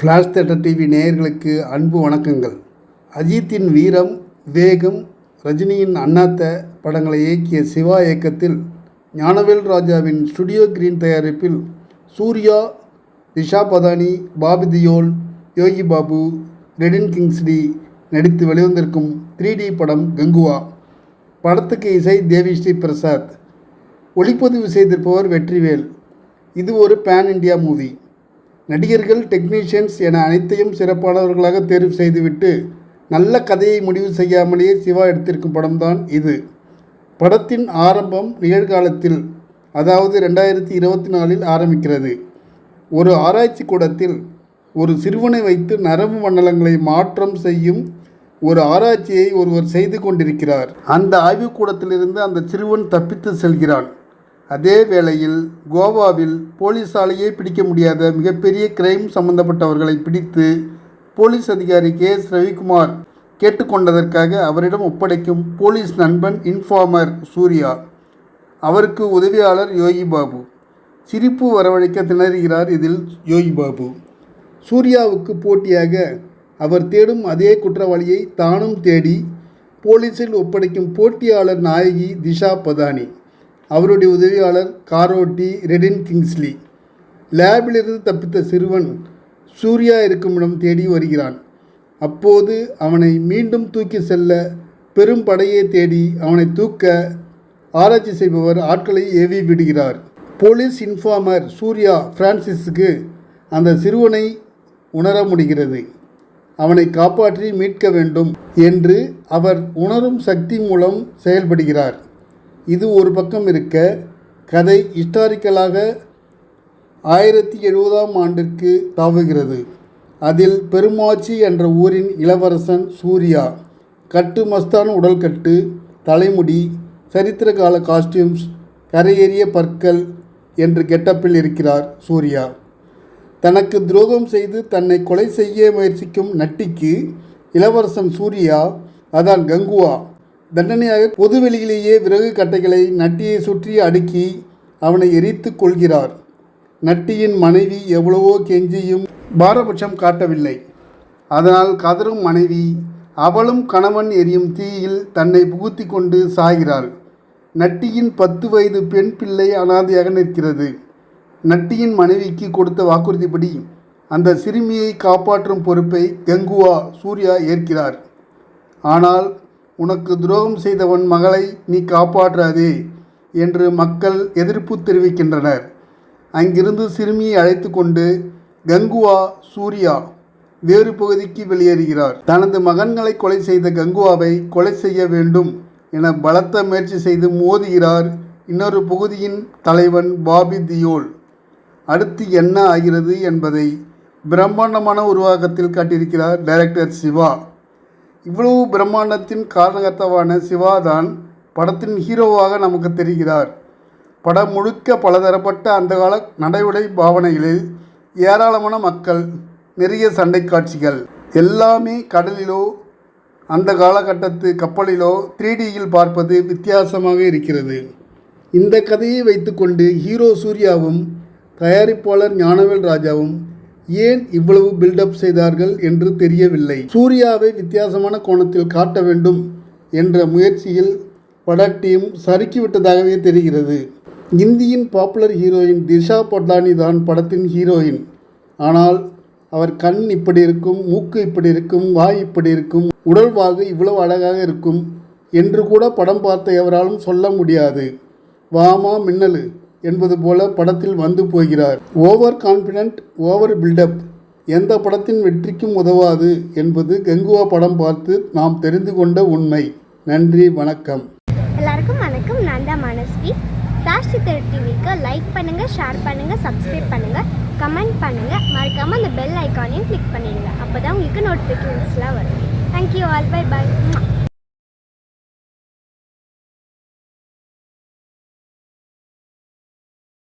Flash theatre TV நேயர்களுக்கு அன்பு வணக்கங்கள். அஜித்தின் வீரம் வேகம் ரஜினியின் அண்ணாத்த படங்களை இயக்கிய சிவா இயக்கத்தில் ஞானவேல் ராஜாவின் ஸ்டுடியோ கிரீன் தயாரிப்பில் சூர்யா திஷா பதானி பாபி தியோல் யோகி பாபு ரெடின் கிங்ஸ்லி நடித்து வெளிவந்திருக்கும் த்ரீ டி படம் கங்குவா. படத்துக்கு இசை தேவி ஸ்ரீ பிரசாத். ஒளிப்பதிவு செய்திருப்பவர் வெற்றிவேல். இது ஒரு பேன் இண்டியா மூவி நடிகர்கள் டெக்னீஷியன்ஸ் என அனைத்தையும் சிறப்பானவர்களாக தேர்வு செய்துவிட்டு நல்ல கதையை முடிவு செய்யாமலேயே சிவா எடுத்திருக்கும் படம்தான் இது. படத்தின் ஆரம்பம் நிகழ்காலத்தில் அதாவது ரெண்டாயிரத்தி இருபத்தி நாலில் ஆரம்பிக்கிறது. ஒரு ஆராய்ச்சி கூடத்தில் ஒரு சிறுவனை வைத்து நரம்பு மண்டலங்களை மாற்றம் செய்யும் ஒரு ஆராய்ச்சியை ஒருவர் செய்து கொண்டிருக்கிறார். அந்த ஆய்வுக்கூடத்திலிருந்து அந்த சிறுவன் தப்பித்து செல்கிறான். அதே வேளையில் கோவாவில் போலீஸாலேயே பிடிக்க முடியாத மிகப்பெரிய கிரைம் சம்பந்தப்பட்டவர்களை பிடித்து போலீஸ் அதிகாரி கே. எஸ். ரவிக்குமார் கேட்டுக்கொண்டதற்காக அவரிடம் ஒப்படைக்கும் போலீஸ் நண்பன் இன்ஃபார்மர் சூர்யா. அவருக்கு உதவியாளர் யோகி பாபு. சிரிப்பு வரவழைக்க திணறுகிறார் இதில் யோகி பாபு. சூர்யாவுக்கு போட்டியாக அவர் தேடும் அதே குற்றவாளியை தானும் தேடி போலீஸில் ஒப்படைக்கும் போட்டியாளர் நாயகி திஷா பதானி. அவருடைய உதவியாளர் காரோட்டி ரெடின் கிங்ஸ்லி. லேபிலிருந்து தப்பித்த சிறுவன் சூர்யா இருக்கும் இடம் தேடி வருகிறான். அப்போது அவனை மீண்டும் தூக்கி செல்ல பெரும் படையை தேடி அவனை தூக்க ஆராய்ச்சி செய்பவர் ஆட்களை ஏவி விடுகிறார். போலீஸ் இன்ஃபார்மர் சூர்யா பிரான்சிஸுக்கு அந்த சிறுவனை உணர முடிகிறது. அவனை காப்பாற்றி மீட்க வேண்டும் என்று அவர் உணரும் சக்தி மூலம் செயல்படுகிறார். இது ஒரு பக்கம் இருக்க கதை ஹிஸ்டாரிக்கலாக ஆயிரத்தி எழுபதாம் ஆண்டிற்கு தாவுகிறது. அதில் பெருமாச்சி என்ற ஊரின் இளவரசன் சூர்யா கட்டு மஸ்தான உடல்கட்டு தலைமுடி சரித்திர கால காஸ்டியூம்ஸ் கரையேறிய பற்கள் என்று கெட்டப்பில் இருக்கிறார் சூர்யா. தனக்கு துரோகம் செய்து தன்னை கொலை செய்ய முயற்சிக்கும் நட்டிக்கு இளவரசன் சூர்யா அதான் கங்குவா தண்டனையாக பொதுவெளியிலேயே விறகு கட்டைகளை நட்டியை சுற்றி அடுக்கி அவனை எரித்து கொள்கிறார். நட்டியின் மனைவி எவ்வளவோ கெஞ்சியும் பாரபட்சம் காட்டவில்லை. அதனால் கதரும் மனைவி அவளும் கணவன் எரியும் தீயில் தன்னை புகுத்தி கொண்டு சாகிறாள். நட்டியின் பத்து வயது பெண் பிள்ளை அனாதையாக நிற்கிறது. நட்டியின் மனைவிக்கு கொடுத்த வாக்குறுதிப்படி அந்த சிறுமியை காப்பாற்றும் பொறுப்பை கங்குவா சூர்யா ஏற்கிறார். ஆனால் உனக்கு துரோகம் செய்தவன் மகளை நீ காப்பாற்றாதே என்று மக்கள் எதிர்ப்பு தெரிவிக்கின்றனர். அங்கிருந்து சிறுமியை அழைத்து கொண்டு கங்குவா சூர்யா வேறு பகுதிக்கு வெளியேறுகிறார். தனது மகன்களை கொலை செய்த கங்குவாவை கொலை செய்ய வேண்டும் என பலத்த முயற்சி செய்து மோதுகிறார் இன்னொரு பகுதியின் தலைவன் பாபி தியோல். அடுத்து என்ன ஆகிறது என்பதை பிரம்மாண்டமான உருவாக்கத்தில் காட்டியிருக்கிறார் டைரக்டர் சிவா. இவ்வளவு பிரம்மாண்டத்தின் காரணகர்த்தாவான சிவா தான் படத்தின் ஹீரோவாக நமக்கு தெரிகிறார். படம் முழுக்க பலதரப்பட்ட அந்த கால நடைமுறை பாவனைகளில் ஏராளமான மக்கள் நிறைய சண்டை காட்சிகள் எல்லாமே கடலிலோ அந்த காலகட்டத்து கப்பலிலோ த்ரீடியில் பார்ப்பது வித்தியாசமாக இருக்கிறது. இந்த கதையை வைத்துக்கொண்டு ஹீரோ சூர்யாவும் தயாரிப்பாளர் ஞானவேல் ராஜாவும் ஏன் இவ்வளவு பில்டப் செய்தார்கள் என்று தெரியவில்லை. சூர்யாவை வித்தியாசமான கோணத்தில் காட்ட வேண்டும் என்ற முயற்சியில் பட டீம் சறுக்கிவிட்டதாகவே தெரிகிறது. இந்தியின் பாப்புலர் ஹீரோயின் திஷா பட்லானி தான் படத்தின் ஹீரோயின் ஆனால் அவர் கண் இப்படி இருக்கும் மூக்கு இப்படி இருக்கும் வாய் இப்படி இருக்கும் உடல்வாகு இவ்வளவு அழகாக இருக்கும் என்று கூட படம் பார்த்த எவராலும் சொல்ல முடியாது. வாமா மின்னலு. என்பது போல படத்தில் வந்து போகிறார். ஓவர் கான்ஃபிடென்ட் ஓவர் பில்டப் எந்த படத்தின் வெற்றிக்கும் உதவாது என்பது கங்குவா படம் பார்த்து நாம் தெரிந்து கொண்ட உண்மை. நன்றி வணக்கம். எல்லாருக்கும் வணக்கம். நான் தான் மனஸ்வி. ராஷ்டி சித்தர் டிவிக்கு லைக் பண்ணுங்கள் ஷேர் பண்ணுங்கள் சப்ஸ்கிரைப் பண்ணுங்கள் கமெண்ட் பண்ணுங்கள் மறக்காமல் அந்த பெல் ஐக்கானையும் கிளிக் பண்ணிடுங்க. அப்போ தான் உங்களுக்கு நோட்டிஃபிகேஷன்ஸ்லாம் வரும். Thank you all by by